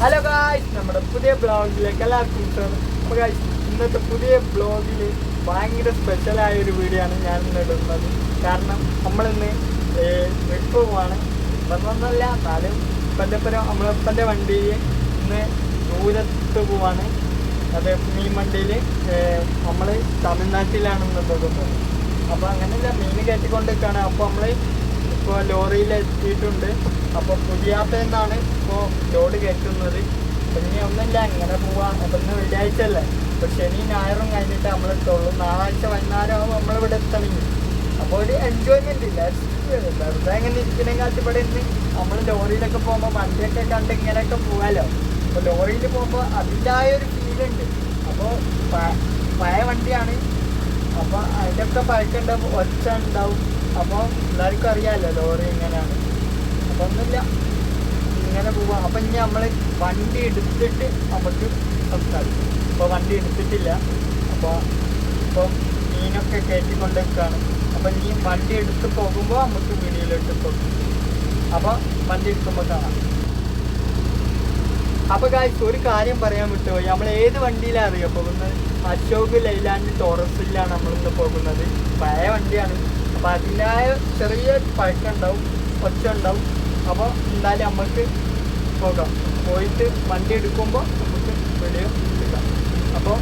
Hello guys നമ്മുടെ പുതിയ ബ്ലോഗിലേക്ക് എല്ലാവർക്കും സ്വാഗതം. ഗായ്സ് ഇന്നത്തെ പുതിയ ബ്ലോഗിൽ ഭയങ്കര സ്പെഷ്യലായ ഒരു വീഡിയോ ആണ് ഞാൻ ഇന്ന് ഇടുന്നത്. കാരണം നമ്മളിന്ന് ട്രിപ്പ് പോവാണ്. ഇപ്പൊന്നല്ല എന്നാലും ഇപ്പന്റെപ്പുരം നമ്മളിപ്പന്റെ വണ്ടിയിൽ ഇന്ന് ദൂരത്ത് പോവാണ്. അത് മീൻ വണ്ടിയിൽ നമ്മൾ തമിഴ്നാട്ടിലാണ് ഇന്ന് പോകുന്നത് അപ്പോൾ അങ്ങനെയല്ല മീൻ കയറ്റിക്കൊണ്ടിരിക്കുകയാണ്. അപ്പോൾ നമ്മൾ ഇപ്പോൾ ലോറിയിൽ എത്തിയിട്ടുണ്ട്. അപ്പോൾ പുതിയാത്തന്നാണ് ഇപ്പോൾ ലോഡ് കയറ്റുന്നത് ഇനി ഒന്നുമില്ല ഇങ്ങനെ പോവാം. അപ്പം ഇന്ന് വെള്ളിയാഴ്ച അല്ലേ? അപ്പോൾ ശനി ഞായറും കഴിഞ്ഞിട്ട് നമ്മൾ എത്തുള്ളൂ. വൈകുന്നേരം നമ്മൾ ഇവിടെ എത്തണമെങ്കിൽ അപ്പോൾ ഒരു എൻജോയ്മെന്റ് ഇല്ല. വെറുതെ ഇങ്ങനെ കാലത്ത് ഇവിടെ ഇന്ന് നമ്മൾ ലോറിയിലൊക്കെ പോകുമ്പോൾ വണ്ടിയൊക്കെ കണ്ട് ഇങ്ങനെയൊക്കെ പോകാമല്ലോ അപ്പോൾ ലോറിയിൽ പോകുമ്പോൾ അതിന്റെതായ ഒരു ഫീലുണ്ട് അപ്പോൾ പഴയ വണ്ടിയാണ്. അപ്പോൾ അതിന്റെയൊക്കെ പഴക്കുണ്ടാവും ഒച്ച ഉണ്ടാവും. അപ്പോൾ എല്ലാവർക്കും അറിയാമല്ലോ ലോറി എങ്ങനെയാണ്? അപ്പോൾ ഒന്നുമില്ല. ഇങ്ങനെ പോവാം. അപ്പം ഇനി നമ്മൾ വണ്ടി എടുത്തിട്ട് നമുക്ക് സംസാരിക്കും. അപ്പോൾ വണ്ടി എടുത്തിട്ടില്ല. അപ്പോൾ ഇപ്പം മീനൊക്കെ കയറ്റിക്കൊണ്ട് നിൽക്കുകയാണ് അപ്പം ഇനി വണ്ടി എടുത്ത് പോകുമ്പോൾ നമുക്ക് വീഡിയോയിലോട്ട് പോകും. അപ്പോൾ വണ്ടി എടുക്കുമ്പോൾ കാണാം. അപ്പോൾ കാഴ്ച ഒരു കാര്യം പറയാൻ വിട്ടുപോയി. നമ്മൾ ഏത് വണ്ടിയിലാണ് അറിയാം പോകുന്നത്? അശോക് ലൈലാൻഡ് ടോറസിലാണ് നമ്മളിന്ന് പോകുന്നത്. പഴയ വണ്ടിയാണ്. അതിന്റെതായ ചെറിയ പഴക്കം ഉണ്ടാവും ഒച്ച ഉണ്ടാവും അപ്പോൾ എന്തായാലും നമുക്ക് പോകാം. പോയിട്ട് വണ്ടി എടുക്കുമ്പോൾ നമുക്ക് വെളിയോ എടുക്കാം അപ്പോൾ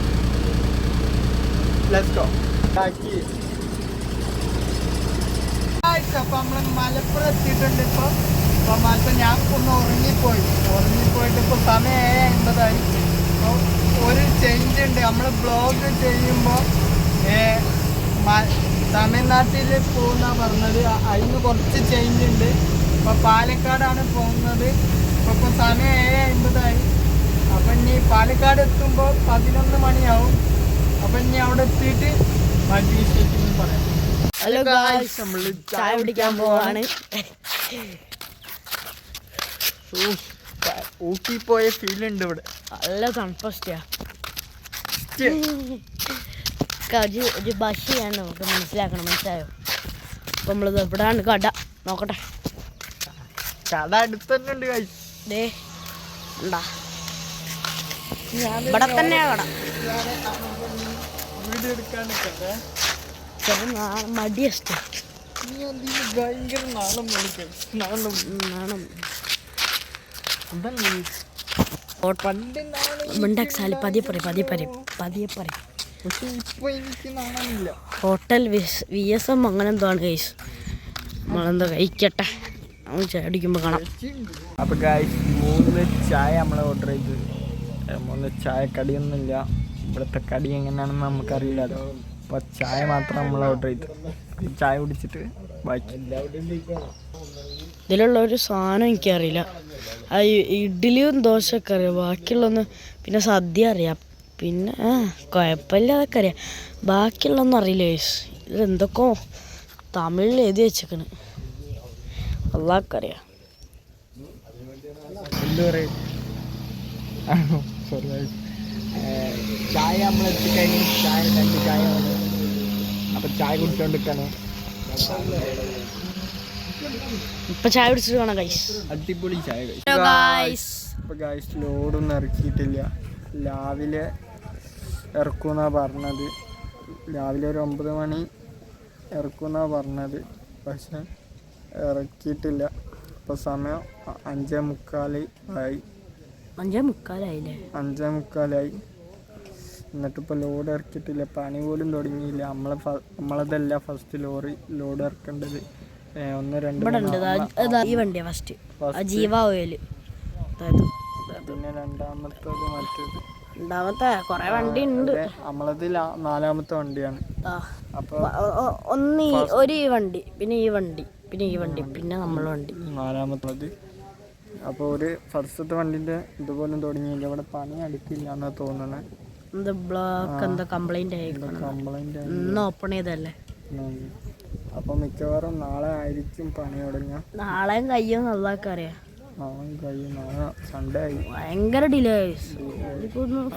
ലെറ്റ്സ് ഗോ ബാക്കി അപ്പോൾ നമ്മൾ മലപ്പുറം എത്തിയിട്ടുണ്ട് ഇപ്പോൾ അപ്പോൾ മലപ്പുറം ഞാൻ ഒന്ന് ഉറങ്ങിപ്പോയി. ഉറങ്ങിപ്പോയിട്ട് ഇപ്പോൾ സമയം ഏഴ് അൻപതായി. അപ്പോൾ ഒരു ചേഞ്ച് ഉണ്ട്. നമ്മൾ ബ്ലോഗ് ചെയ്യുമ്പോൾ തമിഴ്നാട്ടിൽ പോകുന്ന പറഞ്ഞത്. അതിന് കുറച്ച് ചേഞ്ച് ഉണ്ട് ഇപ്പോൾ പാലക്കാടാണ് പോകുന്നത്. ഇപ്പൊ ഇപ്പോൾ സമയം ഏഴ് അമ്പതായി. അപ്പം ഇനി പാലക്കാട് എത്തുമ്പോൾ പതിനൊന്ന് മണിയാവും. അപ്പം ഇനി അവിടെ എത്തിയിട്ട് ബാക്കി വിശേഷങ്ങൾ പറയാം. ഹലോ ഗായ്സ് നമ്മൾ ചായ കുടിക്കാൻ പോവാണ്. ഊട്ടി പോയ ഫീൽ ഉണ്ട് ഇവിടെ. നല്ല തണുപ്പസ്റ്റിയാ ഒരു ഒരു ഭാഷയാണ് നമുക്ക് മനസ്സിലാക്കണം മനസ്സിലായോ? അപ്പം നമ്മളിത് എവിടെയാണ് കട? നോക്കട്ടെ. കട അടുത്ത് തന്നെ ഉണ്ട്. ദേ ഇവിടെ തന്നെയാ കട. മടിയസ്റ്റ് ഭയങ്കര നാളം നാളം നാണം. പണ്ട് പതിയെ പറയും പതിയെ പറയും പതിയെ പറയും. പക്ഷെ ഇപ്പൊ എനിക്ക് നാണമില്ല. ഹോട്ടൽ വി എസ് എം അങ്ങനെ എന്താണ് ഗൈസ് നമ്മളെന്തോ കഴിക്കട്ടെ? നമ്മൾ ചായ അടിക്കുമ്പോൾ കാണാം. അപ്പൊ ഗൈസ് മൂന്ന് ചായ നമ്മൾ ഓർഡർ ചെയ്ത്. മൂന്ന് ചായ കടിയൊന്നുമില്ല. ഇവിടുത്തെ കടി എങ്ങനെയാണെന്ന് നമുക്കറിയില്ലല്ലോ. അപ്പൊ ചായ മാത്രം നമ്മൾ ഓർഡർ ചെയ്തു. ചായ കുടിച്ചിട്ട് ബാക്കി. ഇതിലുള്ള ഒരു സാധനം എനിക്കറിയില്ല. ആ ഇഡ്ഡലിയും ദോശയൊക്കെ അറിയാം. ബാക്കിയുള്ളൊന്ന് പിന്നെ സദ്യ അറിയാം. പിന്നെ ആ കുഴപ്പമില്ല അതൊക്കെ അറിയാം. ബാക്കിയുള്ളതൊന്നും അറിയില്ല യേശ്. ഇതെന്തൊക്കെയോ തമിഴിൽ എഴുതി വെച്ചേക്കണ്. അള്ളാഹ്ക്കറിയാം ചായ നമ്മൾ എത്തിക്കഴിഞ്ഞ് ചായ രണ്ട് ചായ അപ്പം ചായ കുടിച്ചോണ്ടിരിക്കാണ്. ഇപ്പൊ ചായ കുടിച്ചിട്ട് വേണം ഗൈസ് അടിപൊളി ചായ ഗൈസ് ലോഡൊന്നും ഇറക്കിയിട്ടില്ല. രാവിലെ ഇറക്കുമെന്നാണ് പറഞ്ഞത്. രാവിലെ ഒരു ഒമ്പത് മണി ഇറക്കുമെന്നാണ് പറഞ്ഞത്. പക്ഷെ ഇറക്കിയിട്ടില്ല. ഇപ്പോൾ സമയം അഞ്ചേ മുക്കാൽ ആയി. അഞ്ചേ മുക്കാലായില്ലേ? അഞ്ചേ മുക്കാലായി. എന്നിട്ടിപ്പോൾ ലോഡ് ഇറക്കിയിട്ടില്ല. പണി പോലും തുടങ്ങിയില്ല. നമ്മളെ നമ്മളതല്ല ഫസ്റ്റ് ലോറി ലോഡ് ഇറക്കേണ്ടത്. ഒന്ന് രണ്ട് ഈ വണ്ടിയാ ഫസ്റ്റ്. ജീവ ഓയിൽ പിന്നെ രണ്ടാമത്തത് മറ്റേത്. രണ്ടാമത്തെ കൊറേ വണ്ടി ഉണ്ട് നമ്മളത് നാലാമത്തെ വണ്ടിയാണ്. ഒന്ന് ഒരു ഈ വണ്ടി പിന്നെ ഈ വണ്ടി പിന്നെ ഈ വണ്ടി പിന്നെ നമ്മൾ വണ്ടി. നാലാമത്തത് അപ്പോൾ ഒരു ഫസ്റ്റത്തെ വണ്ടിന്റെ ഇതുപോലും തുടങ്ങിയില്ല. ഇവിടെ പണി അടുക്കില്ല എന്നാ തോന്നണേ. എന്ത് ബ്ലോക്ക് എന്താ കംപ്ലൈന്റ് കംപ്ലൈന്റ് ഇന്ന് ഓപ്പൺ ചെയ്തല്ലേ? അപ്പോൾ മിക്കവാറും നാളെ ആയിരിക്കും പണി തുടങ്ങുക നാളെയും കയ്യോ നല്ലതൊക്കെ അറിയാം ഭയങ്കര ഡിലേ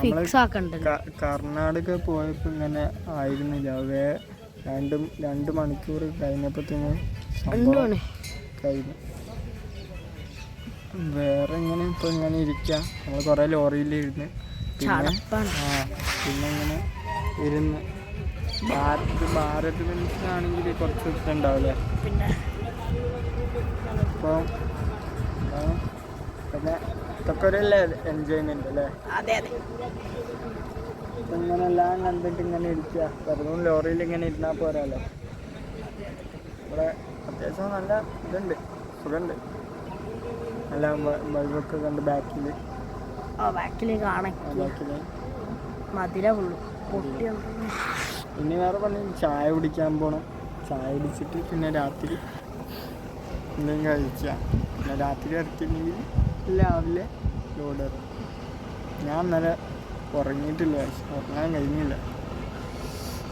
ഫിക്സ് ആക്കണ്ട കർണാടക പോയപ്പോ ഇങ്ങനെ ആയിരുന്നില്ല. രണ്ടും രണ്ട് രണ്ട് മണിക്കൂർ കഴിഞ്ഞപ്പോഴത്തേനും കഴിഞ്ഞു. വേറെ ഇങ്ങനെ ഇപ്പൊ ഇങ്ങനെ ഇരിക്കാം? നമ്മൾ കുറെ ലോറിയിലിരുന്ന് പിന്നെ പിന്നെ ഇങ്ങനെ ഇരുന്ന്. ഭാരത് ഭാരത് ബെൻസിനാണെങ്കിൽ കുറച്ച് ഉണ്ടാവില്ലേ? അപ്പോൾ പിന്നെ ഇതൊക്കെ ഒരു എൻജോയ്മെന്റ് അല്ലേ? അതെ അതെ. ഇപ്പൊ ഇങ്ങനെ എല്ലാം കണ്ടിട്ട് ഇങ്ങനെ ഇരിക്കുക വെറുതെ ലോറിയിൽ ഇങ്ങനെ ഇരുന്നാൽ പോരാല്ലോ ഇവിടെ അത്യാവശ്യം നല്ല ഇതുണ്ട് സുഖമുണ്ട്. നല്ല ബൾബൊക്കെ കണ്ട് ബാക്കിൽ ആ ബാക്കിൽ കാണാൻ ബാക്കിൽ മതില ഇനി വേറെ പറഞ്ഞു ചായ കുടിക്കാൻ പോണം. ചായ കുടിച്ചിട്ട് പിന്നെ രാത്രി എന്തെങ്കിലും കഴിക്കാം പിന്നെ രാത്രി ഇറക്കിയില്ലെങ്കിൽ രാവിലെ ലോഡ് ഇറക്കും ഞാൻ ഇന്നലെ ഉറങ്ങിയിട്ടില്ല. ഉറങ്ങാൻ കഴിഞ്ഞില്ല.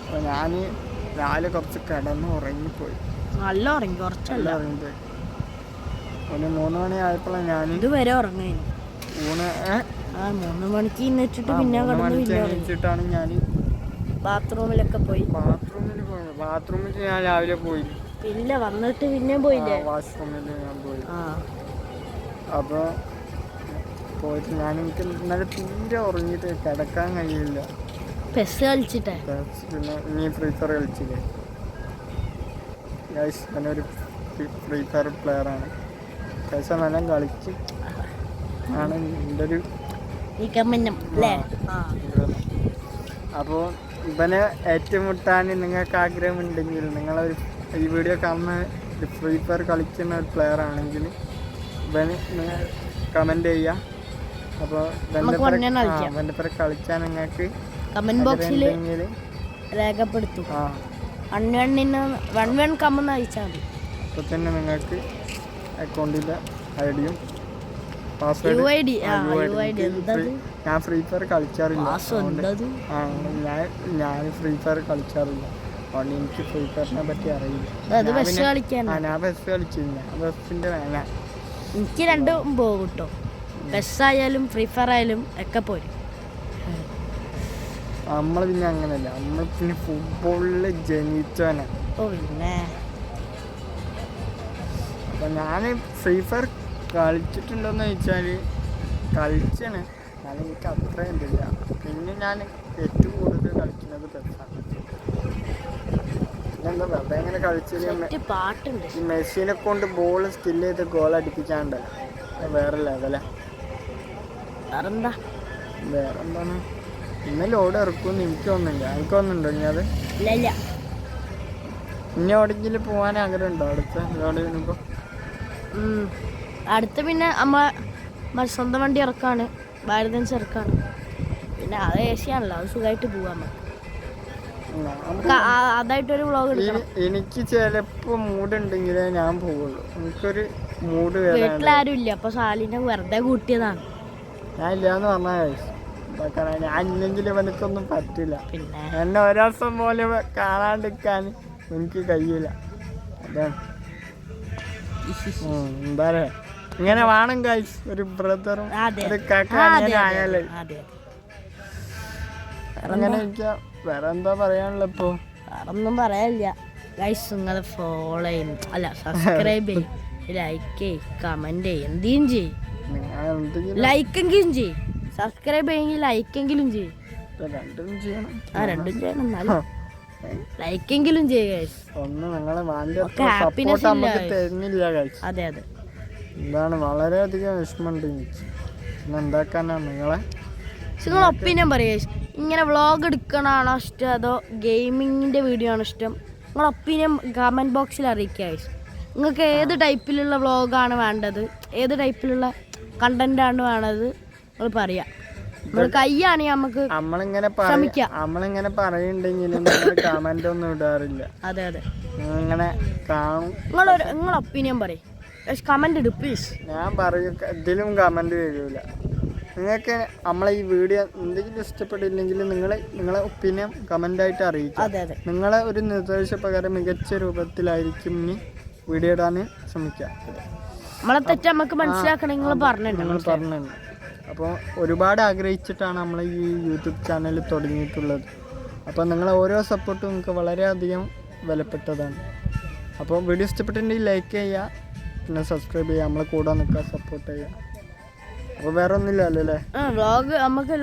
അപ്പോൾ ഞാൻ രാവിലെ കുറച്ച് കിടന്ന് ഉറങ്ങിപ്പോയി. നല്ല ഉറങ്ങി കുറച്ചല്ല. നല്ല ഉറങ്ങിപ്പോയി. ഒരു മൂന്ന് മണി ആയപ്പോഴാണ് ഞാൻ ഇതുവരെ ഉറങ്ങി ഊണ് ആ മൂന്ന് മണിക്ക് വെച്ചിട്ട് പിന്നെ മൂന്ന് കിടന്ന് മണിക്ക് പിന്നെ ഞാൻ ബാത്റൂമിലൊക്കെ പോയി. ബാത്റൂമിൽ പോയത് ബാത്റൂമിൽ ഞാൻ രാവിലെ പോയി. പിന്നെ വന്നിട്ട് പിന്നെ പോയില്ലേ? വാഷ്റൂമിൽ ഞാൻ പോയി. ആ. അപ്പോൾ പോയിട്ട് ഞാൻ എനിക്ക് ഇന്നലെ തീരെ ഉറങ്ങിയിട്ട് കിടക്കാൻ കഴിയില്ല. പെസ് കളിച്ചിട്ടേ? പിന്നെ നീ ഫ്രീ ഫയർ കളിച്ചില്ലേ? ഗൈസ് ഞാനൊരു ഫ്രീ ഫയർ ആണ്. ഗൈസ് നല്ല കളിച്ച് ആണ് എന്റെ ഒരു അപ്പോൾ ഇവനെ ഏറ്റുമുട്ടാൻ നിങ്ങൾക്ക് ആഗ്രഹമുണ്ടെങ്കിൽ നിങ്ങളൊരു ഈ വീഡിയോ കാണുന്ന ഫ്രീ ഫയർ കളിക്കുന്ന ഒരു പ്ലെയർ ആണെങ്കിൽ കമന്റ് ചെയ്യുക അപ്പോൾ നമുക്ക് കളിച്ചാൽ നിങ്ങൾക്ക് കമന്റ് ബോക്സിൽ രേഖപ്പെടുത്തും. വൺ വണ്ണിന് വൺ വൺ കമ്മെന്ന് അയച്ചാൽ മതി. അപ്പോൾ തന്നെ നിങ്ങൾക്ക് അക്കൗണ്ടിന്റെ ഐ ഡിയും പാസ്വേഡ് ഞാൻ ഫ്രീ ഫയർ കളിച്ചാറില്ല. ഞാൻ ഞാൻ ഫ്രീ ഫയർ കളിക്കാറില്ല അതുകൊണ്ട് എനിക്ക് ഫ്രീ ഫയറിനെ പറ്റി അറിയില്ല. ഞാൻ ബസ് കളിച്ചില്ല ബസ്സിന്റെ വേന എനിക്ക് രണ്ടും പോകും കേട്ടോ ബസ്സായാലും ആയാലും ഫ്രീ ഫയർ ആയാലും ഒക്കെ പോരും. നമ്മൾ പിന്നെ അങ്ങനല്ല നമ്മൾ പിന്നെ ഫുട്ബോളിൽ ജനിച്ചവനാ. ഓ പിന്നെ. അപ്പം ഞാൻ ഫ്രീ ഫയർ കളിച്ചിട്ടുണ്ടോയെന്ന് ചോദിച്ചാൽ കളിച്ചാണ്. ഞാൻ എനിക്ക് അത്രയും ഇതില്ല. പിന്നെ ഞാൻ ഏറ്റവും കൂടുതൽ കളിക്കുന്നത് ബസ്സാണ് പിന്നെന്താ വെറുതെ പാട്ടുണ്ട്. ഈ മെസ്സിനെ കൊണ്ട് ബോൾ സ്കിൽ ചെയ്ത് ഗോൾ അടിപ്പിക്കാണ്ട് വേറെ ലെവലാ വേറെന്താ? വേറെ എന്താണ് ഇന്ന് ലോഡ് ഇറക്കും എനിക്ക് തോന്നുന്നില്ല. എനിക്ക് തോന്നുന്നുണ്ടോ ഇനി അത്? ഇല്ല ഇനി എവിടെയെങ്കിലും പോകാൻ ആഗ്രഹം ഉണ്ടോ അടുത്ത ലോഡ് വരുമ്പോൾ അടുത്ത പിന്നെ നമ്മ സ്വന്തം വണ്ടി ഇറക്കാണ്. ഭാരതൻസ് ഇറക്കാണ് പിന്നെ അത് ആണല്ലോ അത് സുഖമായിട്ട് പോവാൻ നമുക്ക്. അതായിട്ടൊരു വ്ളോഗ് എടുക്കണം. എനിക്ക് മൂഡ് ഉണ്ടെങ്കിലേ ഞാൻ പോവുള്ളൂ. എനിക്കൊരു മൂഡ് വീട്ടിലാരും ഇല്ല അപ്പൊ സാലിനെ വെറുതെ കൂട്ടിയതാണ്. ഞാൻ ഇല്ലാന്ന് പറഞ്ഞ ഞാൻ ഇല്ലെങ്കിൽ എനിക്കൊന്നും പറ്റില്ല. പിന്നെ? എന്നെ ഒരാസം പോലെ കാണാണ്ടിരിക്കാൻ എനിക്ക് കഴിയില്ല. അതാണ്. എന്താ പറയാ? ഇങ്ങനെ വേണം ഗൈസ് ഒരു ബ്രദറും ഒരു ആയാലേ അങ്ങനെ ഇരിക്കാം. വേറെ എന്താ പറയാനുള്ള ഇപ്പോ വേറൊന്നും പറയാനില്ല. ഗൈസ് നിങ്ങൾ ഫോളോ ചെയ്യും. അല്ല സബ്സ്ക്രൈബ് ചെയ്യും. ലൈക്ക് ചെയ്യും കമന്റ് ചെയ്യും എന്തെങ്കിലും ചെയ്യും. ലൈക്കെങ്കിലും ചെയ്യും. സബ്സ്ക്രൈബ് ചെയ്യെങ്കിൽ ലൈക്കെങ്കിലും ചെയ്യും. രണ്ടും ചെയ്യണം. ആ രണ്ടും ചെയ്യണം എന്നാലും. ലൈക്കെങ്കിലും ചെയ്യും ഒന്ന് നിങ്ങളെ. തരുന്നില്ല ഗൈസ് അതെ അതെ. എന്താണ് വളരെയധികം വിഷമമുണ്ട് എനിക്ക്. പിന്നെ എന്താക്കാനാ നിങ്ങളെ? ഒപ്പീനിയൻ പറയുക ഇങ്ങനെ വ്ളോഗ് എടുക്കണാണോ ഇഷ്ടം? അതോ ഗെയിമിങ്ങിന്റെ വീഡിയോ ആണോ ഇഷ്ടം? നിങ്ങൾ ഒപ്പീനിയൻ കമന്റ് ബോക്സിൽ അറിയിക്കുക. നിങ്ങൾക്ക് ഏത് ടൈപ്പിലുള്ള വ്ളോഗാണ് വേണ്ടത്? ഏത് ടൈപ്പിലുള്ള കണ്ടന്റ് ആണ് വേണ്ടത്? നിങ്ങൾ പറയാം. നമ്മൾ നമുക്ക് നമ്മളിങ്ങനെ പറ ശ്രമിക്കാം. നമ്മളിങ്ങനെ പറയുന്നുണ്ടെങ്കിലും കമന്റ് ഒന്നും ഇടാറില്ല. അതെ അതെ. ഇങ്ങനെ കാണും. നിങ്ങളൊരു നിങ്ങൾ ഒപ്പീനിയൻ പറയും. കമന്റ് ഇടും പ്ലീസ് ഞാൻ പറയും ഇതിലും കമന്റ് വരില്ല നിങ്ങൾക്ക് നമ്മളെ ഈ വീഡിയോ എന്തെങ്കിലും ഇഷ്ടപ്പെട്ടില്ലെങ്കിൽ നിങ്ങൾ നിങ്ങളെ ഒപ്പീനിയൻ കമന്റ് ആയിട്ട് അറിയിക്കുക നിങ്ങളെ ഒരു നിർദ്ദേശപ്രകാരം മികച്ച രൂപത്തിലായിരിക്കും ഇനി വീഡിയോ ഇടാൻ ശ്രമിക്കുക. നമ്മളെ തെറ്റ് നമുക്ക് മനസ്സിലാക്കണം നിങ്ങൾ നിങ്ങൾ പറഞ്ഞിട്ടുണ്ട് പറഞ്ഞിട്ടുണ്ട്. അപ്പോൾ ഒരുപാട് ആഗ്രഹിച്ചിട്ടാണ് നമ്മൾ ഈ യൂട്യൂബ് ചാനൽ തുടങ്ങിയിട്ടുള്ളത്. അപ്പോൾ നിങ്ങളെ ഓരോ സപ്പോർട്ടും നിങ്ങൾക്ക് വളരെയധികം വിലപ്പെട്ടതാണ്. അപ്പോൾ വീഡിയോ ഇഷ്ടപ്പെട്ടിട്ടുണ്ടെങ്കിൽ ലൈക്ക് ചെയ്യുക പിന്നെ സബ്സ്ക്രൈബ് ചെയ്യുക നമ്മളെ കൂടെ നിൽക്കുക സപ്പോർട്ട് ചെയ്യുക. വേറെ അല്ലേ വ്ളോഗ് നമുക്ക്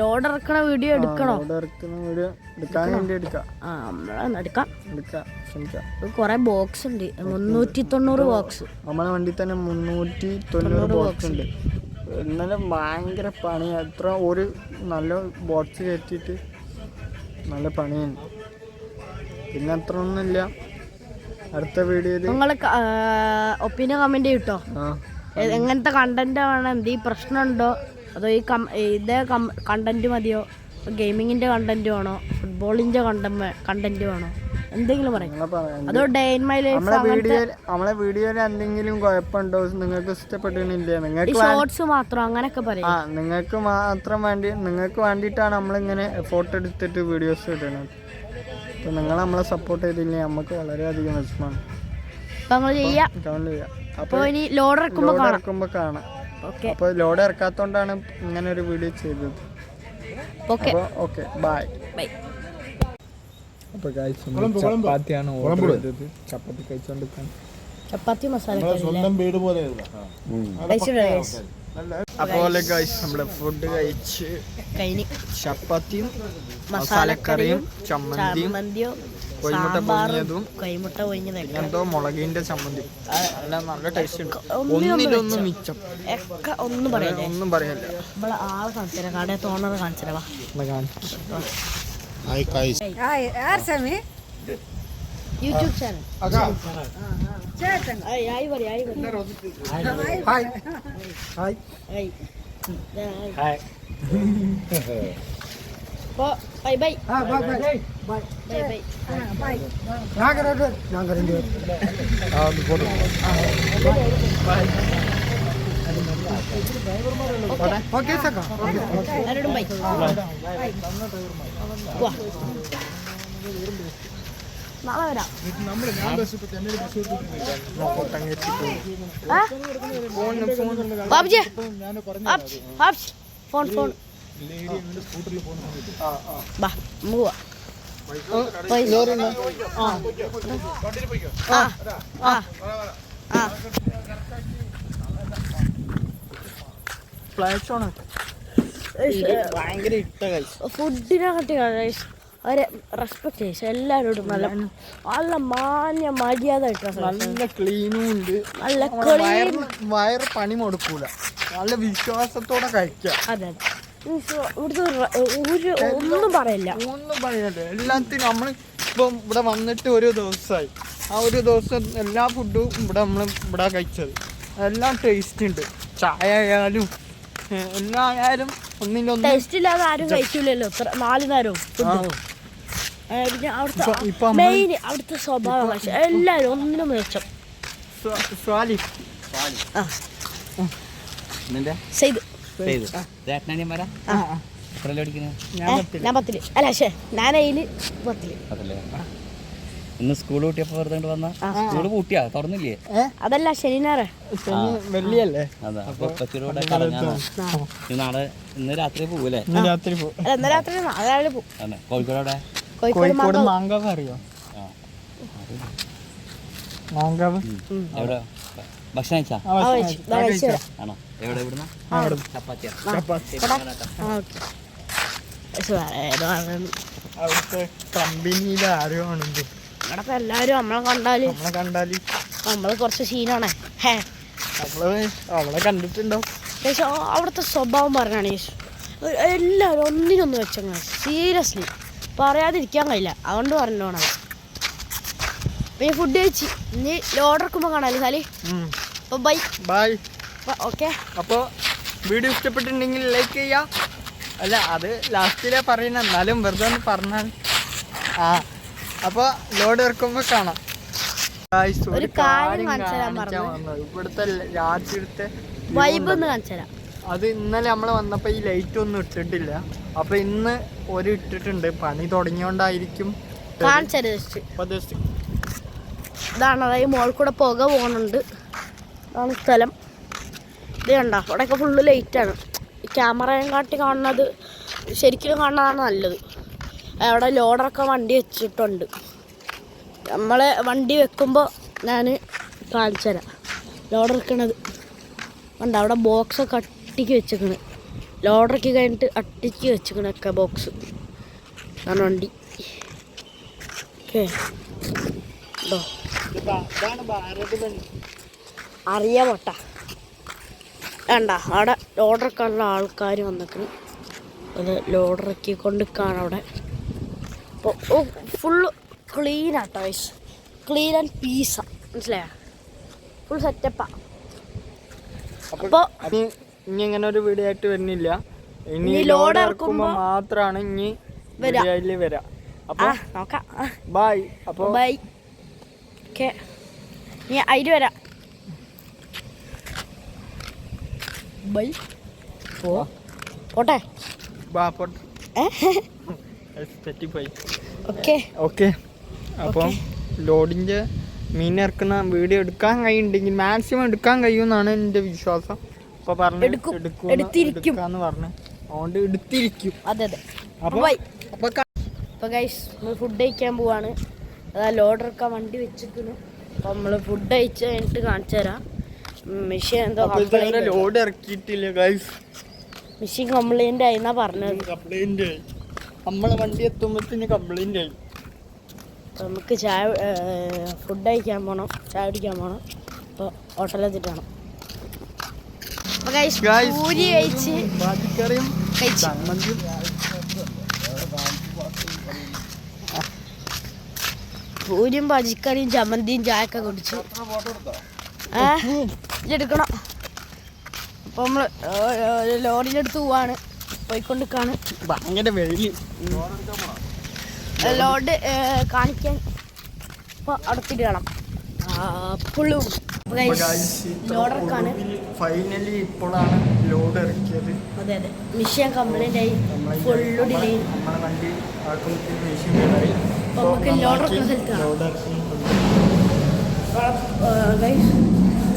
ലോഡ് ഇറക്കണ വീഡിയോ എടുക്കണോ? ലോഡ് ഇറക്കുന്ന വീഡിയോ എടുക്കാൻ വേണ്ടി എടുക്കാം. ആ നമ്മളെ എടുക്കാം? എടുക്കാം ശ്രമിക്കാം. കുറെ ബോക്സ് ഉണ്ട്. മുന്നൂറ്റി തൊണ്ണൂറ് ബോക്സ് നമ്മളെ വണ്ടി തന്നെ മുന്നൂറ്റി തൊണ്ണൂറ് ബോക്സ് ഉണ്ട്. ഇന്നലെ ഭയങ്കര പണി. എത്ര ഒരു നല്ല ബോക്സ് കയറ്റിയിട്ട് നല്ല പണിയുണ്ട്. പിന്നെ അത്ര ഒന്നുമില്ല അടുത്ത വീഡിയോയിൽ നിങ്ങൾ ഒപ്പീനിയൻ കമന്റ് കിട്ടോ ആ. എങ്ങനത്തെ കണ്ടന്റ് ആണ്? എന്ത് ഈ പ്രശ്നമുണ്ടോ? അതോ ഈ കം ഇതേ കം കണ്ടന്റ് മതിയോ? ഗെയിമിങ്ങിന്റെ കണ്ടന്റ് വേണോ? ഫുട്ബോളിന്റെ കണ്ടന്റ് വേണോ? എന്തെങ്കിലും പറയും. അതോ ഡേ ഇൻ മൈ ലൈഫ് നമ്മളെ വീഡിയോയിൽ നമ്മളെ വീഡിയോയിൽ എന്തെങ്കിലും കുഴപ്പമുണ്ടോ? നിങ്ങൾക്ക് ഇഷ്ടപ്പെട്ടില്ല നിങ്ങൾക്ക് ഷോർട്സ് മാത്രം അങ്ങനെയൊക്കെ പറയും. നിങ്ങൾക്ക് മാത്രം വേണ്ടി നിങ്ങൾക്ക് വേണ്ടിയിട്ടാണ് നമ്മളിങ്ങനെ ഫോട്ടോ എടുത്തിട്ട് വീഡിയോസ് ഇടുന്നത് അപ്പോൾ നിങ്ങൾ നമ്മളെ സപ്പോർട്ട് ചെയ്തില്ലെങ്കിൽ നമുക്ക് വളരെയധികം വിഷമമാണ് അപ്പൊ ചെയ്യാം. അപ്പോൾ ഇനി ലോഡ് ഇറക്കുമ്പോ ലോഡ് കാണാം. ഇറക്കുമ്പോൾ കാണാം. ഓക്കെ അപ്പോൾ ലോഡ് ഇറക്കാത്തോണ്ടാണ് ഇങ്ങനെ ഒരു വീഡിയോ ചെയ്തത്. ഓക്കെ ബൈ ബൈ അപ്പോൾ ചപ്പാത്തിയാണ് ഓർഡർ ചെയ്തത്. ചപ്പാത്തി കഴിച്ചുകൊണ്ടിരിക്കാൻ ചപ്പാത്തി മസാല സ്വന്തം വീട് പോലെ അപ്പോൾ ഫുഡ് കഴിച്ച് കൈനി ചപ്പാത്തിയും മസാലക്കറിയും ചമ്മന്തിയോ കോഴിമുട്ട പൊങ്ങിയതും കൈമുട്ട പൊങ്ങിയതൊക്കെ എന്തോ മുളകിന്റെ ചമ്മന്തി. അല്ല നല്ല ടേസ്റ്റ് ഉണ്ട്. ഒന്നിലൊന്നും മിച്ചം. ഒക്കെ ഒന്നും പറയല്ലേ? ഒന്നും പറയല്ല. നമ്മളെ ആളെ കാണിച്ചുതരാം കടയിൽ തോന്നത് കാണിച്ചുതരാ എന്നാ കാണിച്ചു. YouTube channel. Hi hi hi പറയും ഹായ് ഹായ് ബൈ ഹായ് അപ്പോ bye bye. Bye bye. Okay. സക്ക ആരോടും ബൈ. വാ. നാളെ വരാം. ആ? Babuji, phone phone. ബാ പോവാം ആ ആ. ആ. ഫ്ലാഷ് ഓൺ ഭയങ്കര അവരെ റെസ്പെക്ട് ചെയ്യും. എല്ലാവരോടും നല്ല നല്ല മാന്യ മര്യാദ നല്ല ക്ലീനും ഉണ്ട്. നല്ല വയർ പണി മുടക്കൂല നല്ല വിശ്വാസത്തോടെ കഴിക്കാം. അതെ. ഇവിടുത്തെ ഒന്നും പറയില്ല. ഒന്നും പറയല്ലേ. എല്ലാത്തിനും നമ്മൾ ഇപ്പം ഇവിടെ വന്നിട്ട് ഒരു ദിവസമായി ആ ഒരു ദിവസം എല്ലാ ഫുഡും ഇവിടെ നമ്മൾ ഇവിടെ കഴിച്ചത്. എല്ലാം ടേസ്റ്റ് ഉണ്ട്. ചായ ആയാലും എല്ലാം ആയാലും ഒന്നിനൊന്നും ടേസ്റ്റ് ഇല്ലാതെ ആരും കഴിക്കില്ലല്ലോ നാല് നേരവും പിന്നെ അവിടുത്തെ മെയിൻ അവിടുത്തെ സ്വഭാവം എല്ലാവരും ഒന്നിനും മെച്ചം സ്വാലി സ്വാലി. ആ. ഞാൻ പത്തിൽ. അല്ല ഞാൻ പത്തിൽ. ഇന്ന് സ്കൂൾ കൂട്ടിയപ്പോ വെറുതെ വന്ന. സ്കൂൾ കൂട്ടിയാ തുറന്നില്ലേ? അതല്ല ശനി ഞായറ് ശനി വെള്ളിയല്ലേ? അതാ അപ്പൊ പച്ചൂടെ കറങ്ങാന്ന് ഇന്ന് നാളെ ഇന്ന് രാത്രി പോവൂലേ? രാത്രി ഇന്ന് രാത്രി നാളെ രാവിലെ പോകും അതെ. കോഴിക്കോട് അവിടെ കോഴിക്കോട് മാങ്കാവ്. അറിയോ? മാങ്കാവ്. എവിടെ? ഭക്ഷണം കഴിച്ചാ. ആണോ? എവിടെ ഇവിടുന്ന. ചപ്പാത്തിയാ. അവിടുത്തെ കമ്പനിയിൽ ആരോ ആണെന്ന് ഇവിടത്തെ എല്ലാരും നമ്മളെ കണ്ടാൽ. നമ്മളെ കണ്ടാൽ. നമ്മൾ കുറച്ച് സീനാണ് നമ്മൾ അവളെ അവിടുത്തെ സ്വഭാവം പറഞ്ഞാണ് യേശു. എല്ലാവരും ഒന്നിനൊന്ന് വെച്ചങ്ങനെ സീരിയസ്ലി. പറയാതിരിക്കാൻ കഴിയില്ല. അതുകൊണ്ട് പറഞ്ഞോണത്. പിന്നെ ഫുഡ് കഴിച്ച്. നീ ലോഡർക്കുമ്പോ കാണാലോ കാണാല്ലേ സാലി? അപ്പോൾ ബൈ. ബൈ. ഓക്കെ. അപ്പോൾ വീഡിയോ ഇഷ്ടപ്പെട്ടിട്ടുണ്ടെങ്കിൽ ലൈക്ക് ചെയ്യാ. അല്ല അത് ലാസ്റ്റിലേ പറയുന്ന. എന്നാലും വെറുതെ ഒന്ന് പറഞ്ഞാൽ. ആ അപ്പോൾ ലോഡ് ഇറക്കുമ്പോൾ കാണാം. ഒരു കാര്യം. ഇവിടുത്തെ രാജ്യത്തെ വൈബ് ഒന്ന് അത് ഇന്നലെ നമ്മൾ വന്നപ്പോൾ ഈ ലൈറ്റ് ഒന്നും ഇട്ടിട്ടില്ല. അപ്പോൾ ഇന്ന് ഒരു ഇട്ടിട്ടുണ്ട്. പണി തുടങ്ങിയോണ്ടായിരിക്കും. കാണിച്ചു ഇതാണ്? അതായത് മോൾ കൂടെ പുക പോകുന്നുണ്ട് ഇതാണ് സ്ഥലം. ഇത് കണ്ട? അവിടെയൊക്കെ ഫുള്ള് ലൈറ്റാണ് ക്യാമറയും കാട്ടി കാണുന്നത് ശരിക്കും കാണുന്നതാണ് നല്ലത്. അവിടെ ലോഡറൊക്കെ വണ്ടി വെച്ചിട്ടുണ്ട്. നമ്മളെ വണ്ടി വെക്കുമ്പോൾ ഞാൻ കാണിച്ചു തരാം. ലോഡർ വെക്കണത്. കണ്ട? അവിടെ ബോക്സ് ഒക്കെ അട്ടിക്ക് വെച്ചേക്കണ് ലോഡറൊക്കെ കഴിഞ്ഞിട്ട് അട്ടിക്ക് വെച്ചേക്കണൊക്കെ ബോക്സ് ആണ് വണ്ടി. ഓക്കെ. ഉണ്ടോ അറിയാം വട്ട വേണ്ട അവിടെ ലോഡറൊക്കെയുള്ള ആൾക്കാർ വന്നിക്കണ്. അത് ലോഡറക്കി കൊണ്ട് കാണാം അവിടെ. അപ്പോൾ ഓ ഫുള്ള് ക്ലീൻ ആട്ടോ വൈസ് ക്ലീൻ ആൻഡ് പീസാ മനസ്സിലായോ? ഫുൾ സെറ്റപ്പാ അപ്പോൾ ഇനി ഇങ്ങനെ ഒരു വീഡിയോ ആയിട്ട് വരുന്നില്ല. ഇനി ലോഡ് ഇറക്കുമ്പോൾ മാത്രമാണ് ഇനി വരാ. വരാം. അപ്പോൾ നോക്കാം. ബൈ അപ്പോൾ ബൈ ഓക്കെ ഇനി അതിൽ വരാം. ബൈ പോ പോട്ടെ. ബാ പോട്ടെ. തെറ്റിപ്പോയി. ഓക്കെ. ഓക്കെ. അപ്പം ലോഡിന്റെ മീൻ ഇറക്കുന്ന വീഡിയോ എടുക്കാൻ കഴിയുന്നുണ്ടെങ്കിൽ മാക്സിമം എടുക്കാൻ കഴിയുമെന്നാണ് എന്റെ വിശ്വാസം. അപ്പൊ പറഞ്ഞു എടുക്കും. എടുക്കൂന്ന് പറഞ്ഞു. അതുകൊണ്ട് എടുത്തിരിക്കും. അതെ അതെ. അപ്പൊ അപ്പൊ ഗൈസ് നമ്മൾ ഫുഡ് കഴിക്കാൻ പോവാണ്. അതാ ലോഡറൊക്കെ വണ്ടി വെച്ചിരിക്കുന്നു. അപ്പോൾ നമ്മൾ ഫുഡ് കഴിച്ച് കഴിഞ്ഞിട്ട് കാണിച്ചു തരാം മെഷീൻ എന്തോ ലോഡ് ഇറക്കിയിട്ടില്ല ഗൈസ് മെഷീൻ കംപ്ലൈന്റ് ആയിന്നാ പറഞ്ഞത്? കംപ്ലൈന്റ് ആയി നമ്മളെ വണ്ടി എത്തുമ്പോഴത്തേന് കംപ്ലൈന്റ് ആയി. നമുക്ക് ചായ ഫുഡ് കഴിക്കാൻ പോണം ചായ കുടിക്കാൻ പോണം. അപ്പോൾ ഹോട്ടലെത്തിട്ടാണ് പൂരി കഴിച്ച് പൂരിയും പജിക്കറിയും ചമ്മന്തിയും ചായയൊക്കെ കുടിച്ചു. ഇതെടുക്കണം അപ്പോൾ നമ്മൾ ലോറിയിലെടുത്ത് പോവാണ്. പോയിക്കൊണ്ടിരിക്കാണ്. ഭയങ്കര വെയിൽ. ലോഡ് കാണിക്കാൻ അടുത്തിട്ട് പുള്ളു. ലോഡർക്കാണ് ഫൈനലി ഇപ്പോഴാണ് ലോഡ് ഇറക്കിയത്. അതെ അതെ. മിഷൻ കംപ്ലൈന്റ് ആയി. ഫുള്ള് ഡിലേ നമ്മളെ വണ്ടി ആക്കുമ്പോഴത്തേന് മിഷൻ കേടായി നമുക്ക്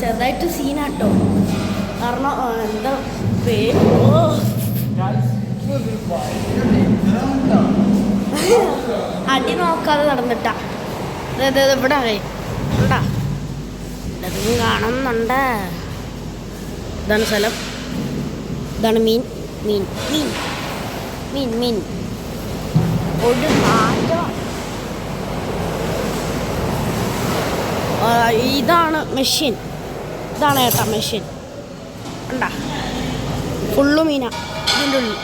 ചെറുതായിട്ട് സീനാട്ടോ. കാരണം എന്താ പേര് അടി നോക്കാതെ നടന്നിട്ടാ. അതെ അതെ ഇവിടെ ഇവിടാ. ഇതൊന്നും കാണുന്നുണ്ട്. ഇതാണ് സ്ഥലം. ഇതാണ് മീൻ. മീൻ മീൻ. മീൻ മീൻ. ഒരു ഇതാണ് മെഷീൻ. ഇതാണ് ഏട്ടാ മെഷീൻ. ഉണ്ടാ ഫുള്ള് മീന. ഇതിന്റെ ഉള്ളിൽ.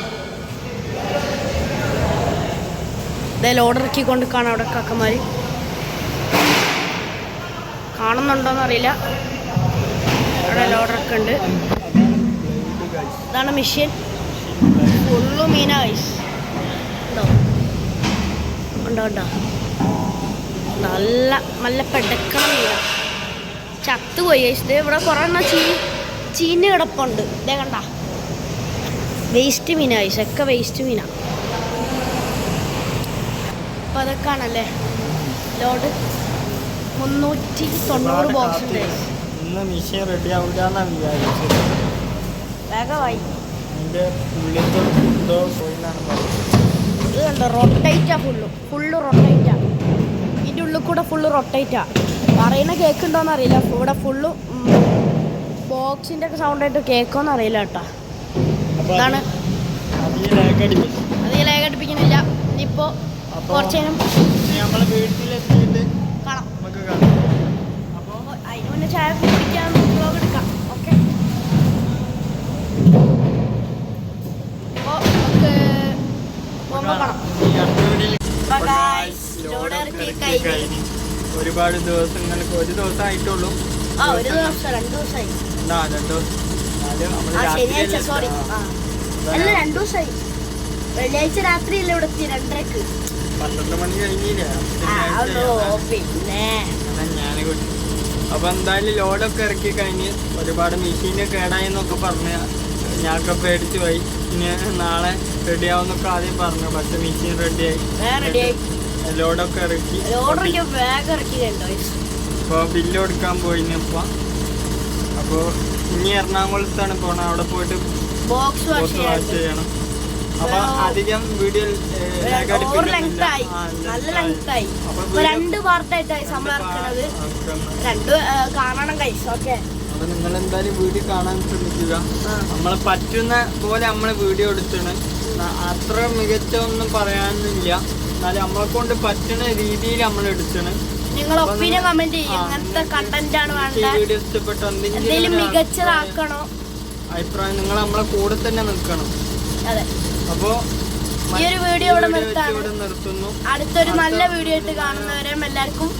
ഇതേ ലോഡ് ഇറക്കിക്കൊണ്ട് കാണാം അവിടെ കാക്കന്മാർ കാണുന്നുണ്ടോന്ന് അറിയില്ല അവിടെ ലോഡറൊക്കെ ഉണ്ട് ഇതാണ് മെഷീൻ. ഫുള്ള് മീന ഐസ് ഉണ്ടോ ഉണ്ടോ ഉണ്ടോ നല്ല നല്ല പെടക്കണ മീനാ. ചത്തുപോയി ദേ ഇവിടെ കുറേ എണ്ണം ചീ ചീഞ്ഞ് കിടപ്പുണ്ട്. ഇതേ കണ്ട. വേസ്റ്റ് മീനാ ഒക്കെ വേസ്റ്റ് മീനാ. അപ്പം അതൊക്കെയാണല്ലേ? ലോഡ്. മുന്നൂറ്റി തൊണ്ണൂറ് ബോക്സ് ഉണ്ട്. ഇന്ന് മെഷീൻ റെഡി ആവില്ലാന്നാണ് വിചാരിച്ചത്. വേഗമായി. ഇത് കണ്ടോ? റൊട്ടേറ്റാ ഫുള്ള് ഫുള്ള് റൊട്ടേറ്റാ ഇതിന്റെ ഉള്ളിൽ കൂടെ ഫുള്ള് റൊട്ടേറ്റാ പറയുന്ന കേക്കുണ്ടോന്ന് അറിയില്ല. ഇവിടെ ഫുള്ള് ബോക്സിന്റെ ഒക്കെ സൗണ്ട് ആയിട്ട് കേൾക്കുമെന്ന് അറിയില്ല കേട്ടോ. അപ്പൊ ഇതാണ്. അത് ലേഖ അടുപ്പിക്കുന്നില്ല. ഇനിയിപ്പോൾ കുറച്ച് കാണാം. അതിന് മുന്നേ ചായ കുടിക്കാൻ എടുക്കാം. ഓക്കെ അപ്പോൾ നമുക്ക് പോകുമ്പോൾ കാണാം. കഴിഞ്ഞു. ഒരുപാട് ദിവസങ്ങൾക്ക് ഒരു ദിവസം ആയിട്ടുള്ളൂ ആ ഒരു ദിവസം രണ്ട് ദിവസമായി. ആ രണ്ട് ദിവസം. ശനിയാഴ്ച സോറി അല്ല രണ്ടു ദിവസമായി. വെള്ളിയാഴ്ച രാത്രിയല്ലേ ഇവിടെ എത്തി രണ്ടരക്ക്? പന്ത്രണ്ട് മണി കഴിഞ്ഞില്ലേ? പിന്നെ. അപ്പൊ എന്തായാലും ലോഡൊക്കെ ഇറക്കി കഴിഞ്ഞ് ഒരുപാട് മെഷീൻ കേടായെന്നൊക്കെ പറഞ്ഞ് ഞാനൊക്കെ പേടിച്ചു പോയി. ഇനി നാളെ റെഡി ആവുന്നൊക്കെ ആദ്യം പറഞ്ഞു. പക്ഷെ മെഷീൻ റെഡിയായി റെഡിയായി ലോഡൊക്കെ ഇറക്കി. കണ്ടോ ഇപ്പോൾ ബില്ല് കൊടുക്കാൻ പോയിന് ഇപ്പം. അപ്പോൾ ഇനി എറണാകുളത്താണ് പോണത് അവിടെ പോയിട്ട് ബോക്സ് വാഷ് ചെയ്യണം. അപ്പൊ അധികം വീഡിയോ നല്ല ലെങ്ത് ആയി. രണ്ട് പാർട്ടായിട്ടായി രണ്ട് കാണണം കൈസ് ഓക്കെ അപ്പൊ നിങ്ങൾ എന്തായാലും വീഡിയോ കാണാൻ ശ്രമിക്കുക. നമ്മളെ പറ്റുന്ന പോലെ നമ്മൾ വീഡിയോ എടുത്തണ്. ന- അത്ര മികച്ച ഒന്നും പറയാനൊന്നുമില്ല എന്നാലും നമ്മളെ കൊണ്ട് പറ്റുന്ന രീതിയിൽ നമ്മൾ എടുത്തത് നിങ്ങൾ ഒപ്പീനിയൻ കമന്റ് ചെയ്യും അങ്ങനത്തെ കണ്ടന്റ് ആണ് വേണ്ടത്? വീഡിയോ ഇഷ്ടപ്പെട്ട? എന്തെങ്കിലും മികച്ചതാക്കണോ? അഭിപ്രായം നിങ്ങൾ നമ്മളെ കൂടെ തന്നെ നിൽക്കണം. അതെ. അപ്പോ ഈ ഒരു വീഡിയോ ഇവിടെ നിർത്തുന്നു. അടുത്തൊരു നല്ല വീഡിയോ ആയിട്ട് കാണുന്നവരെ എല്ലാവർക്കും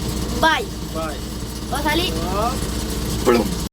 ബൈ ബൈ സലി ആ